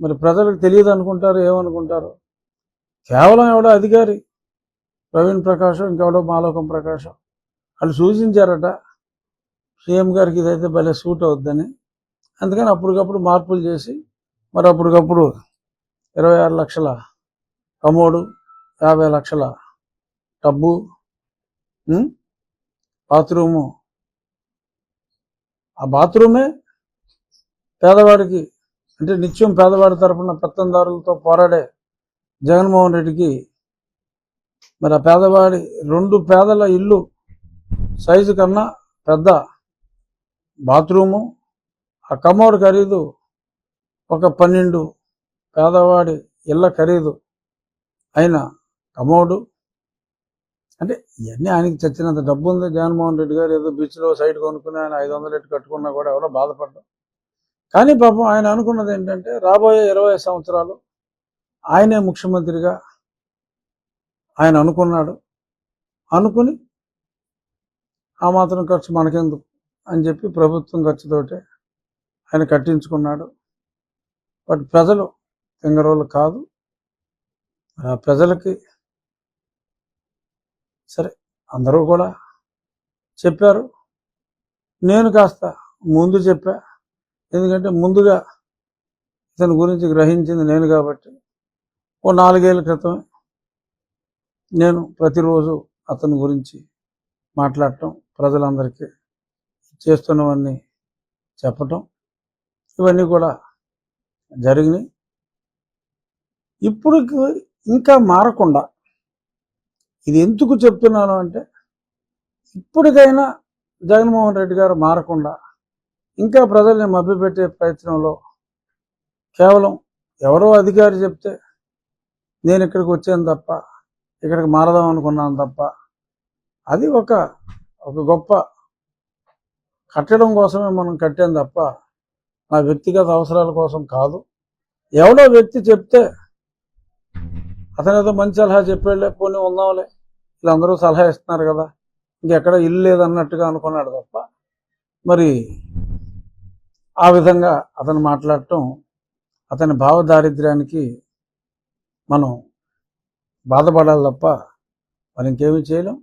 మరి ప్రజలకు తెలియదు అనుకుంటారు ఏమనుకుంటారు? కేవలం ఎవడో అధికారి ప్రవీణ్ ప్రకాశం ఇంకెవడో మాలోకం ప్రకాశం. వాళ్ళు సూచించారట సీఎం గారికి ఇదైతే భలే సూట్ అవుద్దని. అందుకని అప్పటికప్పుడు మార్పులు చేసి మరి అప్పటికప్పుడు ఇరవై ఆరు లక్షల కమోడు యాభై లక్షల టబ్బు బాత్రూము. ఆ బాత్రూమే పేదవాడికి అంటే నిత్యం పేదవాడి తరపున పెత్తందారులతో పోరాడే జగన్మోహన్ రెడ్డికి మరి ఆ పేదవాడి రెండు పేదల ఇల్లు సైజు కన్నా పెద్ద బాత్రూము ఆ కమోడ్ ఖరీదు ఒక పన్నెండు పేదవాడి ఇళ్ళ ఖరీదు అయిన కమోడు. అంటే ఇవన్నీ ఆయనకి చచ్చినంత డబ్బు ఉంది జగన్మోహన్ రెడ్డి గారు ఏదో బీచ్లో సైడ్ కొనుక్కుని ఆయన ఐదు వందలు ఎట్టు కట్టుకున్నా కూడా ఎవరో బాధపడ్డాం. కానీ పాపం ఆయన అనుకున్నది ఏంటంటే రాబోయే ఇరవై సంవత్సరాలు ఆయనే ముఖ్యమంత్రిగా ఆయన అనుకున్నాడు. అనుకుని ఆ మాత్రం ఖర్చు మనకెందుకు అని చెప్పి ప్రభుత్వం ఖర్చుతోటే ఆయన కట్టించుకున్నాడు. బట్ ప్రజలు తింగరోళ్ళు కాదు. ఆ ప్రజలకి సరే అందరూ కూడా చెప్పారు. నేను కాస్త ముందు చెప్పా. ఎందుకంటే ముందుగా ఇతని గురించి గ్రహించింది నేను కాబట్టి ఓ నాలుగేళ్ళ క్రితం నేను ప్రతిరోజు అతని గురించి మాట్లాడటం ప్రజలందరికీ చేస్తున్నవన్నీ చెప్పటం ఇవన్నీ కూడా జరిగినాయి. ఇప్పుడు ఇంకా మారకుండా ఇది ఎందుకు చెప్తున్నాను అంటే ఇప్పటికైనా జగన్మోహన్ రెడ్డి గారు మారకుండా ఇంకా ప్రజల్ని మభ్యపెట్టే ప్రయత్నంలో కేవలం ఎవరో అధికారి చెప్తే నేను ఇక్కడికి వచ్చాను తప్ప ఇక్కడికి మారదాం అనుకున్నాను తప్ప అది ఒక ఒక గొప్ప కట్టడం కోసమే మనం కట్టాం తప్ప నా వ్యక్తిగత అవసరాల కోసం కాదు. ఎవడో వ్యక్తి చెప్తే అతను ఏదో మంచి సలహా చెప్పాడులే పోనీ ఉందాంలే వీళ్ళందరూ సలహా ఇస్తున్నారు కదా ఇంకెక్కడ ఇల్లు లేదన్నట్టుగా అనుకున్నాడు తప్ప మరి ఆ విధంగా అతను మాట్లాడటం అతని భావదారిద్ర్యానికి మనం బాధపడాలి తప్ప మనం ఇంకేమీ చేయలేం.